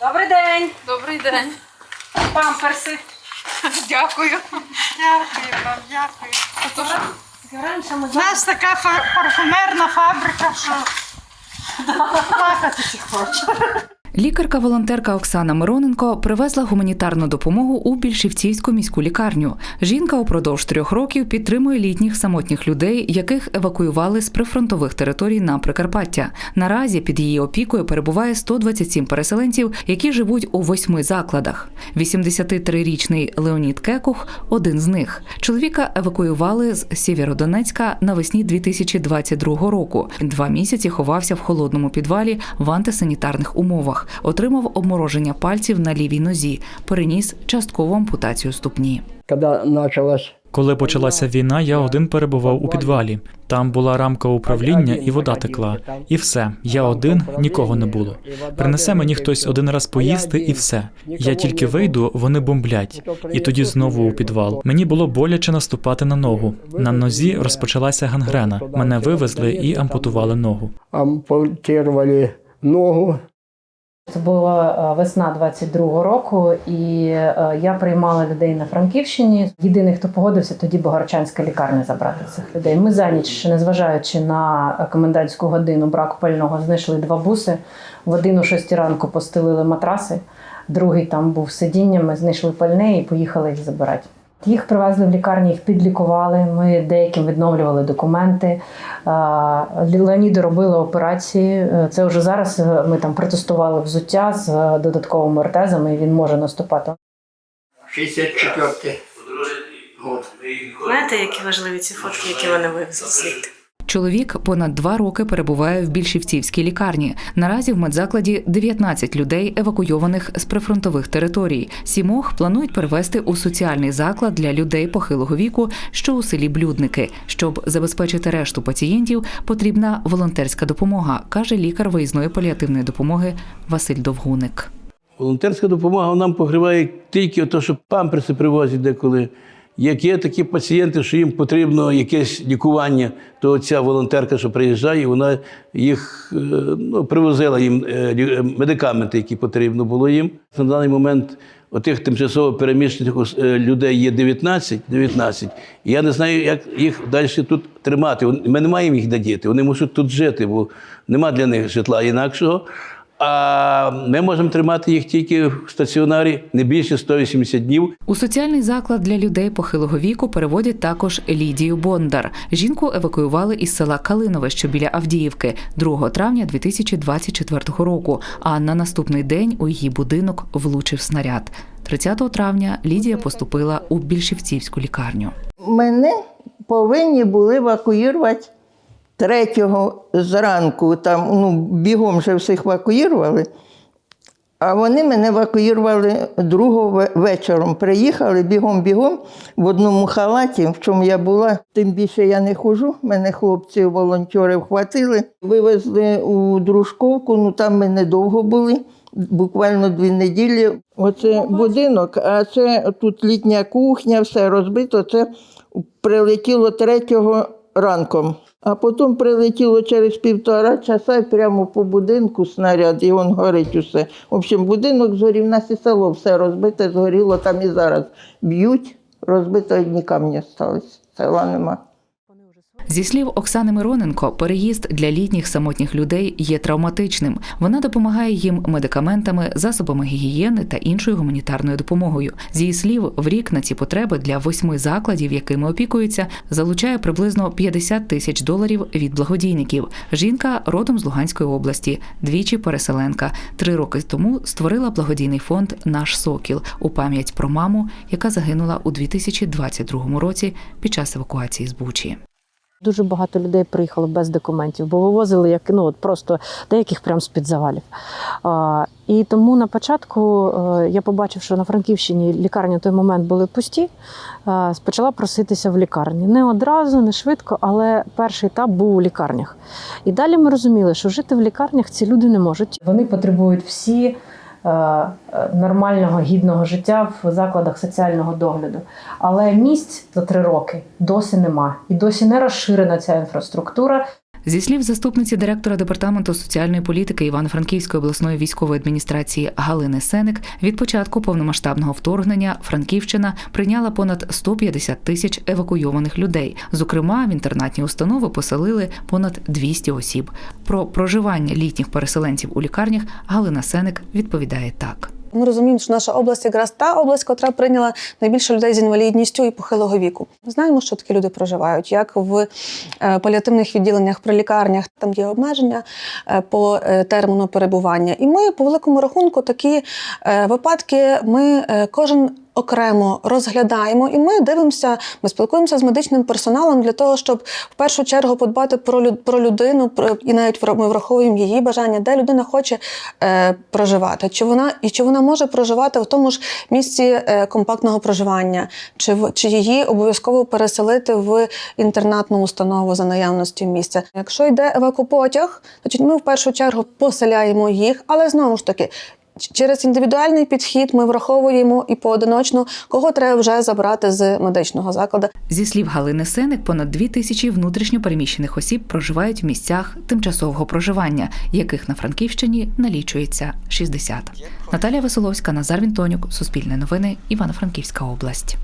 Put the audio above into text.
Добрий день! Добрий день. Памперси. Дякую. Дякую вам, дякую. Раніше ми У нас така фа- парфумерна фабрика, що плакати чи хочеш. Лікарка-волонтерка Оксана Мироненко привезла гуманітарну допомогу у Більшівцівську міську лікарню. Жінка упродовж трьох років підтримує літніх самотніх людей, яких евакуювали з прифронтових територій на Прикарпаття. Наразі під її опікою перебуває 127 переселенців, які живуть у восьми закладах. 83-річний Леонід Кекух один з них. Чоловіка евакуювали з Сєвєродонецька навесні 2022 року. Два місяці ховався в холодному підвалі в антисанітарних умовах. Отримав обмороження пальців на лівій нозі, переніс часткову ампутацію ступні. Коли почалася війна, я один перебував у підвалі. Там була рамка управління і вода текла. І все. Я один, нікого не було. Принесе мені хтось один раз поїсти, і все. Я тільки вийду, вони бомблять. І тоді знову у підвал. Мені було боляче наступати на ногу. На нозі розпочалася гангрена. Мене вивезли і ампутували ногу. ампутировали ногу. Це була е, весна 22-го року, і е, я приймала людей на Франківщині. Єдиний, хто погодився, тоді Богорчанська лікарня забрати цих людей. Ми за ніч, незважаючи на комендантську годину браку пального, знайшли два буси. В один о 6 ранку постелили матраси, другий там був сидіннями, знайшли пальне і поїхали їх забирати. Їх привезли в лікарні, їх підлікували. Ми деяким відновлювали документи. Леоніду робили операції. Е, Це вже зараз е, ми там протестували взуття з е, додатковими ортезами, і він може наступати. 64 год. знаєте, які важливі ці фотки, які вони вивезли звідти? Чоловік понад два роки перебуває в більшівцівській лікарні. Наразі в медзакладі 19 людей, евакуйованих з прифронтових територій. Сімох планують перевести у соціальний заклад для людей похилого віку, що у селі Блюдники. Щоб забезпечити решту пацієнтів, потрібна волонтерська допомога, каже лікар виїзної паліативної допомоги Василь Довгуник. Волонтерська допомога нам покриває тільки те, що памперси привозять деколи. Як є такі пацієнти, що їм потрібно якесь лікування, то ця волонтерка, що приїжджає, вона їх е, ну, привозила їм е, е, медикаменти, які потрібно було їм. На даний момент отих тимчасово переміщених людей є 19, 19. І я не знаю, як їх далі тут тримати. Ми не маємо їх де діти, вони мусять тут жити, бо нема для них житла інакшого. А ми можемо тримати їх тільки в стаціонарі не більше 180 днів. У соціальний заклад для людей похилого віку переводять також Лідію Бондар. Жінку евакуювали із села Калинове, що біля Авдіївки, 2 травня 2024 року. А на наступний день у її будинок влучив снаряд. 30 травня Лідія поступила у більшівцівську лікарню. Мене повинні були евакуювати третього зранку. Там ну, бігом вже всіх евакуювали. А вони мене евакуювали другого вечором. Приїхали бігом-бігом в одному халаті, в чому я була. Тим більше я не хожу. Мене хлопці, волонтери вхватили, вивезли у Дружковку. Ну там ми недовго були, буквально дві неділі. Оце будинок, а це тут літня кухня, все розбито. Це прилетіло третього ранком. А потім прилетіло через півтора часа і прямо по будинку снаряд, і він горить усе. В общем, будинок згорів, нас і село все розбите, згоріло там і зараз. Б'ють, розбито одні камні сталися. Села нема. Зі слів Оксани Мироненко, переїзд для літніх самотніх людей є травматичним. Вона допомагає їм медикаментами, засобами гігієни та іншою гуманітарною допомогою. З її слів, в рік на ці потреби для восьми закладів, якими опікується, залучає приблизно 50 тисяч доларів від благодійників. Жінка родом з Луганської області, двічі переселенка. Три роки тому створила благодійний фонд Наш Сокіл у пам'ять про маму, яка загинула у 2022 році під час евакуації з Бучі. Дуже багато людей приїхало без документів, бо вивозили як ну от просто деяких прямо з-під завалів. А, і тому на початку е, я побачив, що на Франківщині лікарні в той момент були пусті. е, Почала проситися в лікарні. Не одразу, не швидко, але перший етап був у лікарнях. І далі ми розуміли, що жити в лікарнях ці люди не можуть. Вони потребують всі нормального гідного життя в закладах соціального догляду. Але місць за три роки досі нема, і досі не розширена ця інфраструктура. Зі слів заступниці директора департаменту соціальної політики Івано-Франківської обласної військової адміністрації Галини Сеник, від початку повномасштабного вторгнення Франківщина прийняла понад 150 тисяч евакуйованих людей. Зокрема, в інтернатні установи поселили понад 200 осіб. Про проживання літніх переселенців у лікарнях Галина Сеник відповідає так. Ми розуміємо, що наша область якраз та область, котра прийняла найбільше людей з інвалідністю і похилого віку. Ми знаємо, що такі люди проживають, як в е, паліативних відділеннях при лікарнях, там є обмеження е, по е, терміну перебування. І ми по великому рахунку такі випадки ми кожен. Окремо розглядаємо, і ми дивимося, ми спілкуємося з медичним персоналом для того, щоб в першу чергу подбати про лю- про людину, і навіть ми враховуємо її бажання, де людина хоче е, проживати, чи вона і чи вона може проживати в тому ж місці е, компактного проживання, чи в чи її обов'язково переселити в інтернатну установу за наявності місця. Якщо йде евакупотяг, значить ми в першу чергу поселяємо їх, але знову ж таки. Через індивідуальний підхід ми враховуємо і поодиночно, кого треба вже забрати з медичного закладу. Зі слів Галини Сеник, понад дві тисячі внутрішньо переміщених осіб проживають в місцях тимчасового проживання, яких на Франківщині налічується 60. Наталія Веселовська, Назар Вінтонюк, Суспільне новини, Івано-Франківська область.